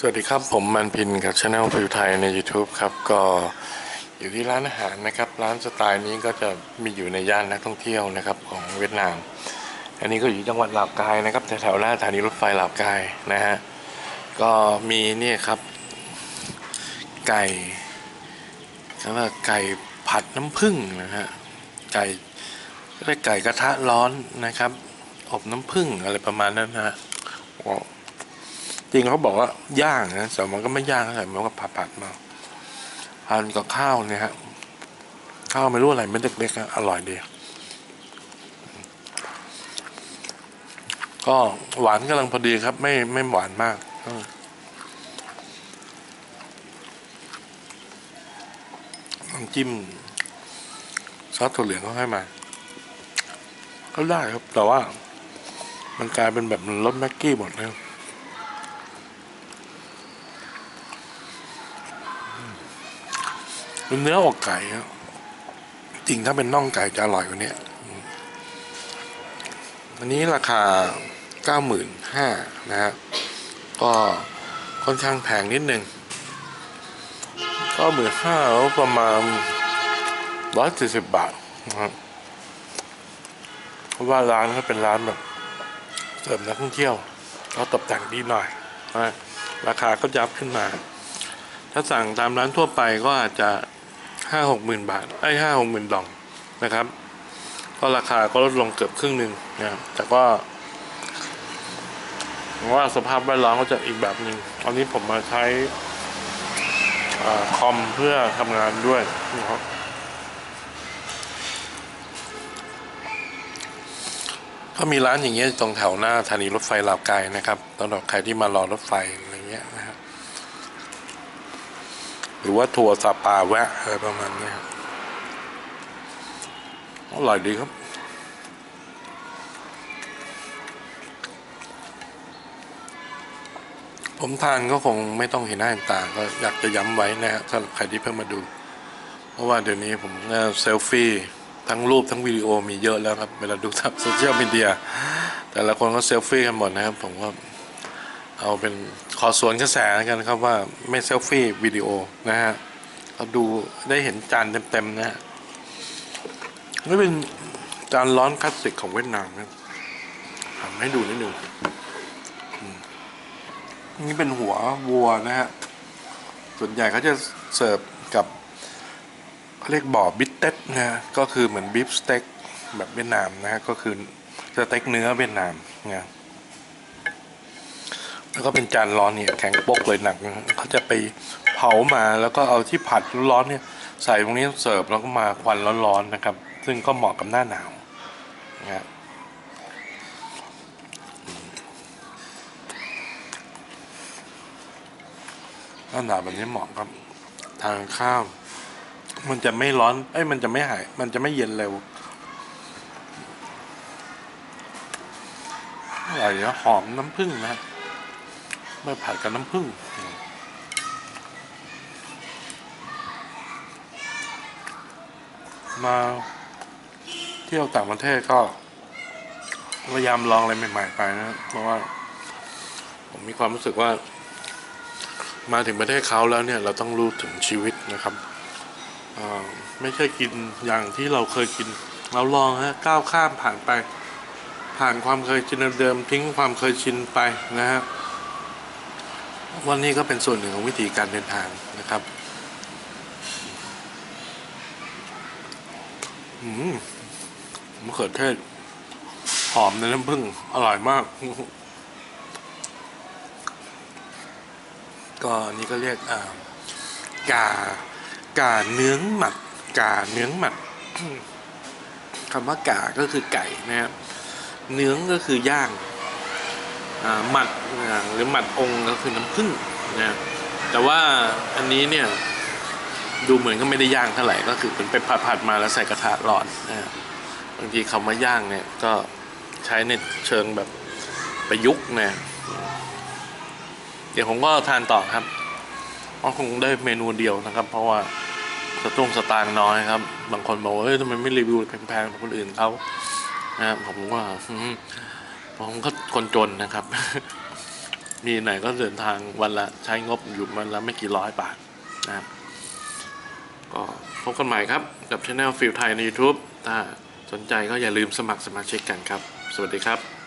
สวัสดีครับ ผมมันพินกับช anel ผิวไทยใน YouTube ครับ ก็อยู่ที่ร้านอาหารนะครับ ร้านสไตล์นี้ก็จะมีอยู่ในย่านนักท่องเที่ยวนะครับของเวียดนาม อันนี้ก็อยู่จังหวัดลาวกายนะครับแถวๆหน้าสถานีรถไฟลาวกายนะฮะก็มีนี่ครับ ไก่คำว่าไก่ผัดน้ำผึ้งนะฮะไก่เรียกไก่กระทะร้อนนะครับ อบน้ำผึ้งอะไรประมาณนั้นนะฮะ จริงเขาบอกว่าย่างนะแต่มันก็ไม่ย่างเท่าไหร่มันก็ผัดผัดมาทานกับข้าวเนี่ยฮะข้าวไม่รู้อะไรเม็ดเล็กๆนะอร่อยดีก็หวานกำลังพอดีครับ ไม่ไม่หวานมากน้ำจิ้มซอสถั่วเหลืองเขาให้มา ก็ได้ครับ แต่ว่า มันกลายเป็นแบบรสแม็กกี้หมดแล้ว เป็นเนื้ออกไก่จริงถ้าเป็นน่องไก่จะอร่อยกว่านี้อันนี้ราคาเก้าหมื่นห้านะฮะก็ค่อนข้างแพงนิดนึงก็หมื่นห้าประมาณร้อยสี่สิบบาทนะครับเพราะว่าร้านเขาเป็นร้านแบบเสริมนักท่องเที่ยวเขาตกแต่งดีหน่อยนะราคาก็ยับขึ้นมา ถ้าสั่งตามร้านทั่วไปก็อาจจะ ห้าหกหมื่นบาทไอ้ห้าหกหมื่นดองนะครับ ก็ราคาก็ลดลงเกือบครึ่งหนึ่งนะครับแต่ก็ว่าสภาพแวดล้อมก็จะอีกแบบหนึ่งตอนนี้ผมมาใช้อคอมเพื่อทำงานด้วยนะครับก็มีร้านอย่างเงี้ยตรงแถวหน้าสถานีรถไฟลาวไกายนะครับสำหรับใครที่มารอรถไฟอะไรเงี้ยนะ หรือว่าทัวร์ซาปาแวะอะไรประมาณนี้ครับอร่อยดีครับผมทานก็คงไม่ต้องเห็นหน้าเห็นตาก็อยากจะย้ำไว้นะฮะสำหรับใครที่เพิ่งมาดู เพราะว่าเดี๋ยวนี้ผมเซลฟี่ทั้งรูปทั้งวิดีโอมีเยอะแล้วครับ เวลาดูทางโซเชียลมีเดียแต่ละคนก็เซลฟี่กันหมดนะครับ ผมก็ เอาเป็นขอสวนกระแสแล้วกันครับว่าไม่เซลฟี่วิดีโอนะฮะเราดูได้เห็นจานเต็มๆนะฮะนี่เป็นจานร้อนคลาสสิกของเวียดนามนะทำให้ดูนิดหนึ่งนี่เป็นหัววัวนะฮะ ส่วนใหญ่เขาจะเสิร์ฟกับเขาเรียกบ่อบิทเต็ดนะฮะก็คือเหมือนบีฟสเต็กแบบเวียดนามนะฮะ ก็คือสเต็กเนื้อเวียดนามนะ แล้วก็เป็นจานร้อนเนี่ยแข็งโปกเลยหนักเขาจะไปเผามาแล้วก็เอาที่ผัดร้อนๆเนี่ยใส่ตรงนี้เสิร์ฟแล้วก็มาควันร้อนๆนะครับ ซึ่งก็เหมาะกับหน้าหนาวนะฮะหน้าหนาวแบบนี้เหมาะครับ ทานข้าว มันจะไม่ร้อนเอ้ยมันจะไม่หาย มันจะไม่เย็นเร็วอร่อยนะหอมน้ำผึ้งนะ ม่ผัดกับน้ำผึ้งมาเที่ยวต่างประเทศก็พยายามลองอะไรใหม่ ๆ ไปนะ เพราะว่า ผมมีความรู้สึกว่า มาถึงประเทศเขาแล้วเนี่ย เราต้องรู้ถึงชีวิตนะครับไม่ใช่กินอย่างที่เราเคยกิน เราลองฮะก้าวข้ามผ่านไป ผ่านความเคยชินเดิมทิ้งความเคยชินไปนะฮะ วันนี้ก็เป็นส่วนหนึ่งของวิธีการเดินทางนะครับอืมมะเขือเทศหอมในน้ำผึ้งอร่อยมาก ก็นี่ก็เรียกอ่ากากาเนื้องหมัดกาเนื้องหมัดคำว่ากาก็คือไก่นะครับเนื้องก็คือย่าง หมัดหรือหมัดองค์ก็คือน้ำผึ้งนะแต่ว่าอันนี้เนี่ยดูเหมือนก็ไม่ได้ย่างเท่าไหร่ก็คือเป็นไปผัดๆมาแล้วใส่กระทะร้อนนะบางทีคำว่าย่างเนี่ยก็ใช้ในเชิงแบบประยุกต์นะเดี๋ยวผมก็ทานต่อครับเพราะคงได้เมนูเดียวนะครับ เพราะว่าสตุ้งสตางค์น้อยครับ บางคนบอกว่าเอ้ยทำไมไม่รีวิวแพงๆของคนอื่นเขานะครับผมว่า ผมก็คนจนนะครับ มีไหนก็เดินทางวันละใช้งบอยู่วันละไม่กี่ร้อยบาทนะครับ ก็พบกันใหม่ครับ กับช anel ฟิลไทยใน YouTube ถ้าสนใจก็อย่าลืมสมัครสมาชิกกันครับ สวัสดีครับ